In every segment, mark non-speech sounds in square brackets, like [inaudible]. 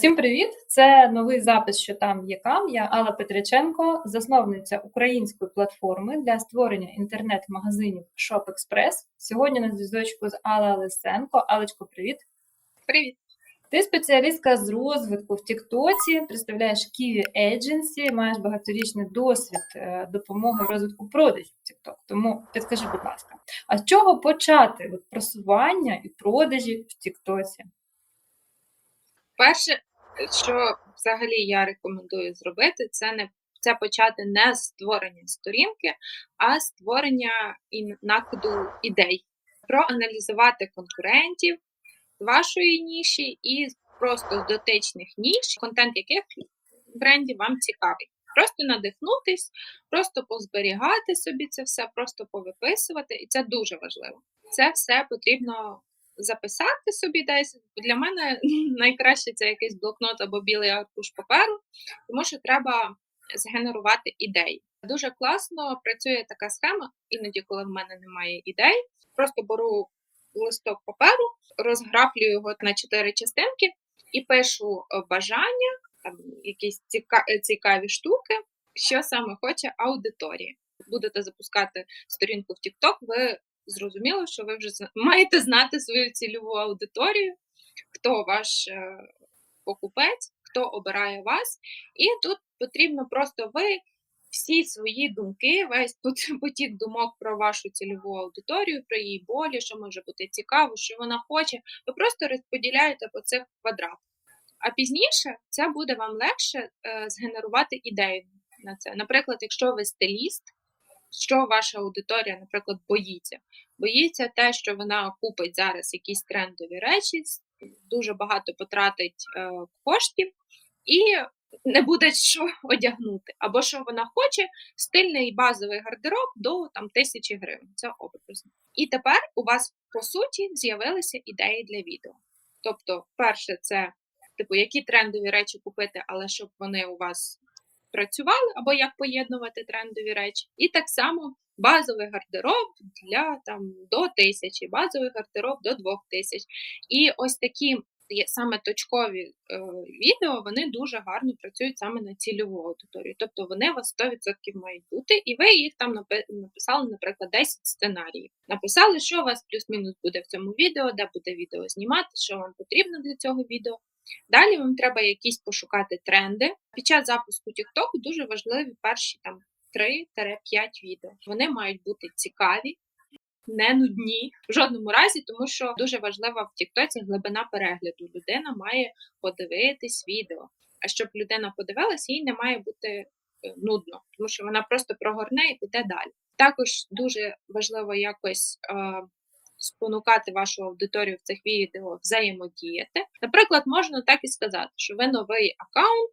Всім привіт! Це новий запис, що там є кам. Я Алла Петриченко, засновниця української платформи для створення інтернет-магазинів Shop Express. Сьогодні на зв'язочку з Алла Лисенко. Алечко, привіт! Привіт! Ти спеціалістка з розвитку в Тіктоці, представляєш Kiwi Agency, маєш багаторічний досвід е, допомоги в розвитку продажів в TikTok. Тому підскажи, будь ласка, а з чого почати просування і продажі в Тіктоці? Перше, що взагалі я рекомендую зробити, це не це почати не з створення сторінки, а створення і накиду ідей, проаналізувати конкурентів вашої ніші і просто дотичних ніш, контент яких брендів вам цікавий. Просто надихнутись, просто позберігати собі це все, просто повиписувати, і це дуже важливо. Це все потрібно записати собі десь. Для мене [laughs] найкраще це якийсь блокнот або білий аркуш паперу, тому що треба згенерувати ідеї. Дуже класно працює така схема, іноді, коли в мене немає ідей, просто беру листок паперу, розграфлюю його на чотири частинки і пишу бажання, там якісь цікаві штуки, що саме хоче аудиторія. Будете запускати сторінку в TikTok, ви зрозуміло, що ви вже маєте знати свою цільову аудиторію, хто ваш е, покупець, хто обирає вас, і тут потрібно просто ви всі свої думки, весь [laughs] потік думок про вашу цільову аудиторію, про її болі, що може бути цікаво, що вона хоче. Ви просто розподіляєте по цих квадратах. А пізніше це буде вам легше е, згенерувати ідею на це. Наприклад, якщо ви стиліст, що ваша аудиторія, наприклад, боїться. Боїться те, що вона купить зараз якісь трендові речі, дуже багато потратить е, коштів і не буде що одягнути. Або що вона хоче стильний базовий гардероб до там, тисячі гривень. Це образно. І тепер у вас, по суті, з'явилися ідеї для відео. Тобто, перше, це типу, які трендові речі купити, але щоб вони у вас працювали, або як поєднувати трендові речі. І так само базовий гардероб для там до тисячі, базовий гардероб до двох тисяч. І ось такі саме точкові е, відео вони дуже гарно працюють саме на цільову аудиторію. Тобто вони у вас 100% мають бути, і ви їх там написали, наприклад, 10 сценаріїв. Написали, що у вас плюс-мінус буде в цьому відео, де буде відео знімати, що вам потрібно для цього відео. Далі вам треба якісь пошукати тренди. Під час запуску TikTok дуже важливі перші там 3-5 відео. Вони мають бути цікаві, не нудні в жодному разі, тому що дуже важлива в Тіктоці глибина перегляду. Людина має подивитись відео. А щоб людина подивилася, їй не має бути е, нудно, тому що вона просто прогорне і піде далі. Також дуже важливо якось е, спонукати вашу аудиторію в цих відео взаємодіяти. Наприклад, можна так і сказати, що ви новий аккаунт,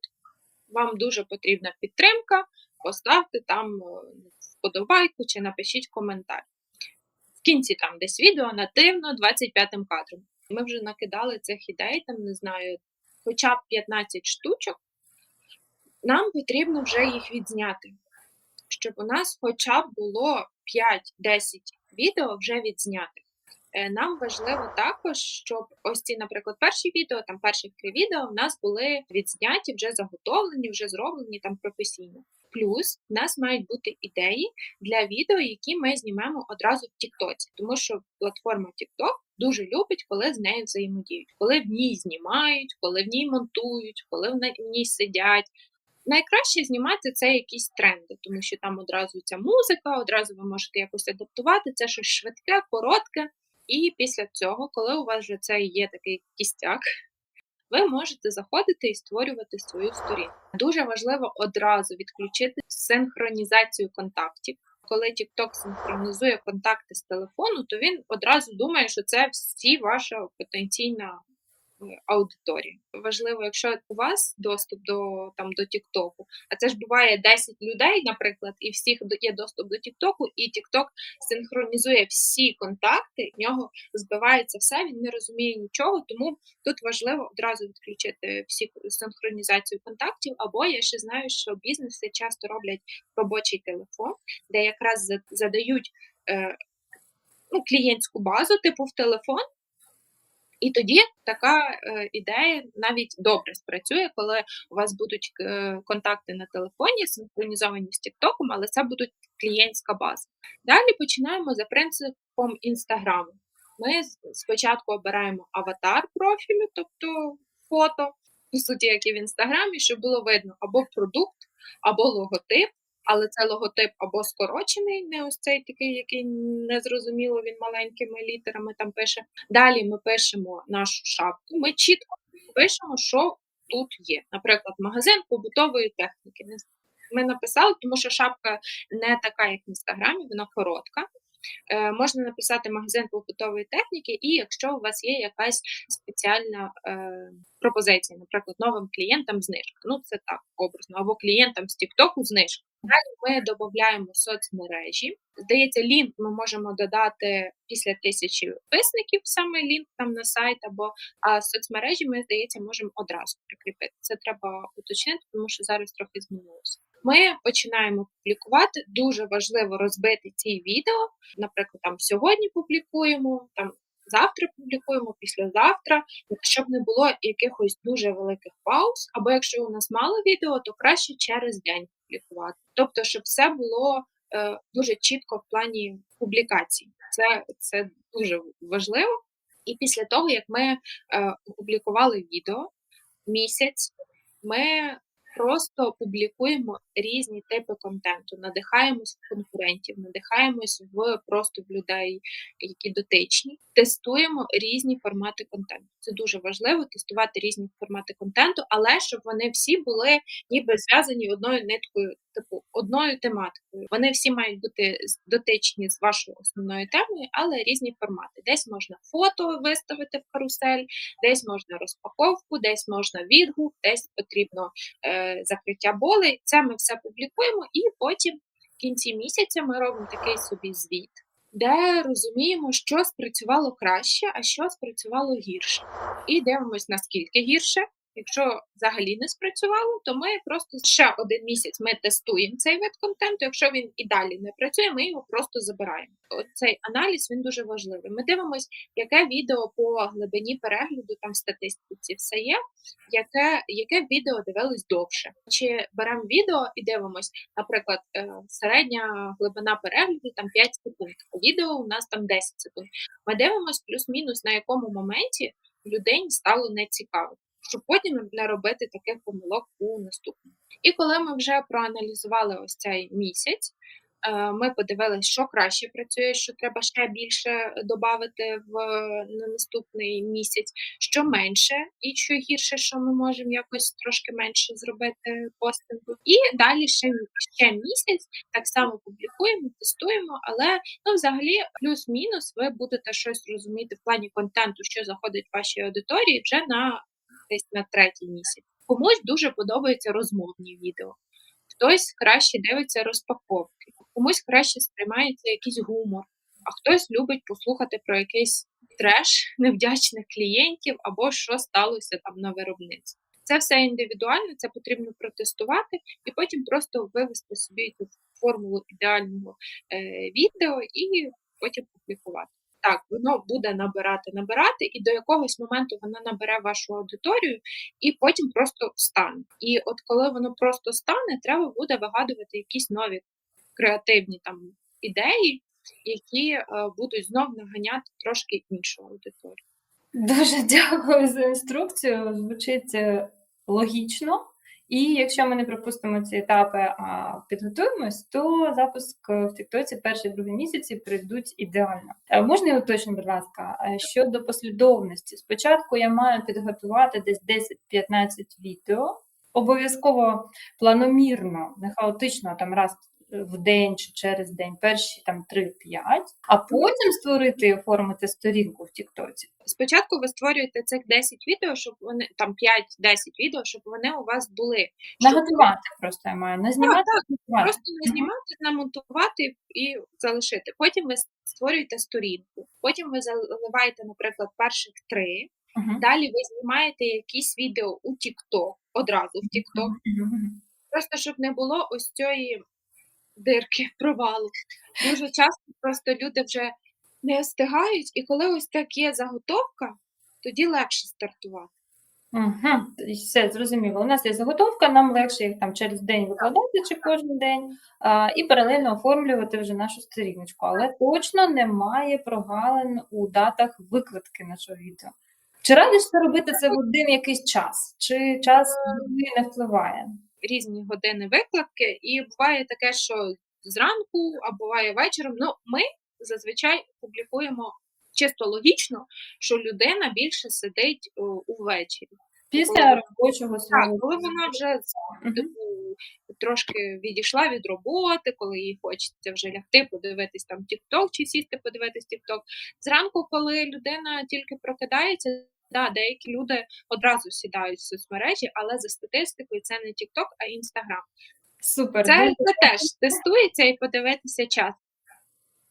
вам дуже потрібна підтримка, поставте там вподобайку чи напишіть коментар. В кінці там десь відео нативно 25-м кадром. Ми вже накидали цих ідей, там не знаю, хоча б 15 штучок. Нам потрібно вже їх відзняти, щоб у нас хоча б було 5-10 відео вже відзнятих. Е, нам важливо також, щоб ось ці, наприклад, перші відео, там перші три відео в нас були відзняті, вже заготовлені, вже зроблені там професійно. Плюс в нас мають бути ідеї для відео, які ми знімемо одразу в Тіктоці, тому що платформа TikTok дуже любить, коли з нею взаємодіють, коли в ній знімають, коли в ній монтують, коли в ній сидять. Найкраще знімати це якісь тренди, тому що там одразу ця музика, одразу ви можете якось адаптувати. Це щось швидке, коротке. І після цього, коли у вас вже це є такий кістяк, ви можете заходити і створювати свою сторінку. Дуже важливо одразу відключити синхронізацію контактів. Коли TikTok синхронізує контакти з телефону, то він одразу думає, що це всі ваша потенційна аудиторії. Важливо, якщо у вас доступ до там до Тіктоку, а це ж буває 10 людей, наприклад, і всіх є доступ до Тіктоку, і Тікток синхронізує всі контакти, в нього збивається все, він не розуміє нічого. Тому тут важливо одразу відключити всі синхронізацію контактів. Або я ще знаю, що бізнеси часто роблять робочий телефон, де якраз задають е, ну, клієнтську базу, типу в телефон І тоді така е, ідея навіть добре спрацює, коли у вас будуть е, контакти на телефоні, синхронізовані з TikTok, але це будуть клієнтська база. Далі починаємо за принципом інстаграму. Ми спочатку обираємо аватар профілю, тобто фото, по суті, як і в інстаграмі, щоб було видно або продукт, або логотип. Але це логотип або скорочений, не ось цей такий, який незрозуміло, він маленькими літерами там пише. Далі ми пишемо нашу шапку. Ми чітко пишемо, що тут є. Наприклад, магазин побутової техніки. Ми написали, тому що шапка не така, як в інстаграмі, вона коротка. Е, можна написати магазин побутової техніки, і якщо у вас є якась спеціальна е, пропозиція, наприклад, новим клієнтам знижка. Ну, це так образно, або клієнтам з Тіктоку знижка. Далі ми додаємо соцмережі. Здається, лінк ми можемо додати після тисячі підписників, саме лінк там на сайт, або а соцмережі ми, здається, можемо одразу прикріпити. Це треба уточнити, тому що зараз трохи змінилося. Ми починаємо публікувати. Дуже важливо розбити ці відео. Наприклад, там сьогодні публікуємо, там завтра публікуємо, післязавтра, щоб не було якихось дуже великих пауз. Або якщо у нас мало відео, то краще через день публікувати. Тобто, щоб все було е, дуже чітко в плані публікацій. Це, це дуже важливо. І після того, як ми е, опублікували відео місяць, ми просто публікуємо різні типи контенту, надихаємось в конкурентів, надихаємось в просто в людей, які дотичні, тестуємо різні формати контенту. Це дуже важливо тестувати різні формати контенту, але щоб вони всі були ніби зв'язані одною ниткою, типу одною тематикою. Вони всі мають бути дотичні з вашою основною темою, але різні формати. Десь можна фото виставити в карусель, десь можна розпаковку, десь можна відгук, десь потрібно е, закриття болей. Це ми все публікуємо, і потім в кінці місяця ми робимо такий собі звіт, де розуміємо, що спрацювало краще, а що спрацювало гірше. І дивимось, наскільки гірше. Якщо взагалі не спрацювало, то ми просто ще один місяць ми тестуємо цей вид контенту. Якщо він і далі не працює, ми його просто забираємо. От цей аналіз він дуже важливий. Ми дивимося, яке відео по глибині перегляду, там в статистиці все є, яке, яке відео дивилось довше. Чи беремо відео і дивимось, наприклад, е, середня глибина перегляду там 5 секунд, а відео у нас там 10 секунд. Ми дивимось плюс-мінус на якому моменті людині стало нецікаво, щоб потім не робити таких помилок у наступному. І коли ми вже проаналізували ось цей місяць. е, Ми подивилися, що краще працює, що треба ще більше додати в на наступний місяць, що менше, і що гірше, що ми можемо якось трошки менше зробити постингу. І далі ще, ще місяць так само публікуємо, тестуємо, але ну, взагалі, плюс-мінус, ви будете щось розуміти в плані контенту, що заходить в вашій аудиторії вже на десь на третій місяць. Комусь дуже подобаються розмовні відео. Хтось краще дивиться розпаковки, комусь краще сприймається якийсь гумор, а хтось любить послухати про якийсь треш невдячних клієнтів або що сталося там на виробництві. Це все індивідуально, це потрібно протестувати і потім просто вивести собі цю формулу ідеального е, відео і потім публікувати. Так, воно буде набирати, набирати, і до якогось моменту воно набере вашу аудиторію, і потім просто стане. І от коли воно просто стане, треба буде вигадувати якісь нові креативні там ідеї, які е, будуть знов наганяти трошки іншу аудиторію. Дуже [laughs] дякую за інструкцію. Звучить е, логічно. І якщо ми не пропустимо ці етапи, а підготуємось, то запуск в Тіктоці перші другі місяці прийдуть ідеально. Е, Можна я уточню, будь ласка, е, щодо послідовності. Спочатку я маю підготувати десь 10-15 відео, обов'язково планомірно, не хаотично, там раз в день чи через день, перші там 3-5, а потім створити і оформити сторінку в Тіктоці. Спочатку ви створюєте цих 10 відео, щоб вони там 5-10 відео, щоб вони у вас були. Щоб просто я маю, не знімати, так, готувати. Просто не знімати, намонтувати і залишити. Потім ви створюєте сторінку, потім ви заливаєте, наприклад, перших три. Мгм. Далі ви знімаєте якісь відео у TikTok, одразу в TikTok. Мгм. Просто щоб не було ось цієї дирки, провалу. Дуже часто просто люди вже не встигають, і коли ось так є заготовка, тоді легше стартувати. Угу, все зрозуміло. У нас є заготовка, нам легше їх там через день викладати чи кожен день, а, і паралельно оформлювати вже нашу сторіночку. Але точно немає прогалин у датах викладки нашого відео. Чи радиш це робити це в один якийсь час? Чи час не впливає? Різні години викладки, і буває таке, що зранку, а буває вечором. Ну, ми зазвичай публікуємо чисто логічно, що людина більше сидить увечері. Після робочого Так, коли вона вже типу, трошки відійшла від роботи, коли їй хочеться вже лягти, подивитись там TikTok чи сісти, подивитись TikTok. Зранку, коли людина тільки прокидається, да, деякі люди одразу сідають в соцмережі, але за статистикою це не TikTok, а Instagram. супер. Це, це теж тестується і подивитися час.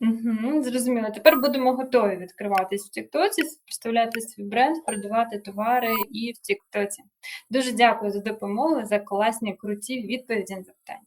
Угу, зрозуміло. Тепер будемо готові відкриватись в Тіктоці, представляти свій бренд, продавати товари і в Тіктоці. Дуже дякую за допомогу, за класні, круті відповіді на запитання.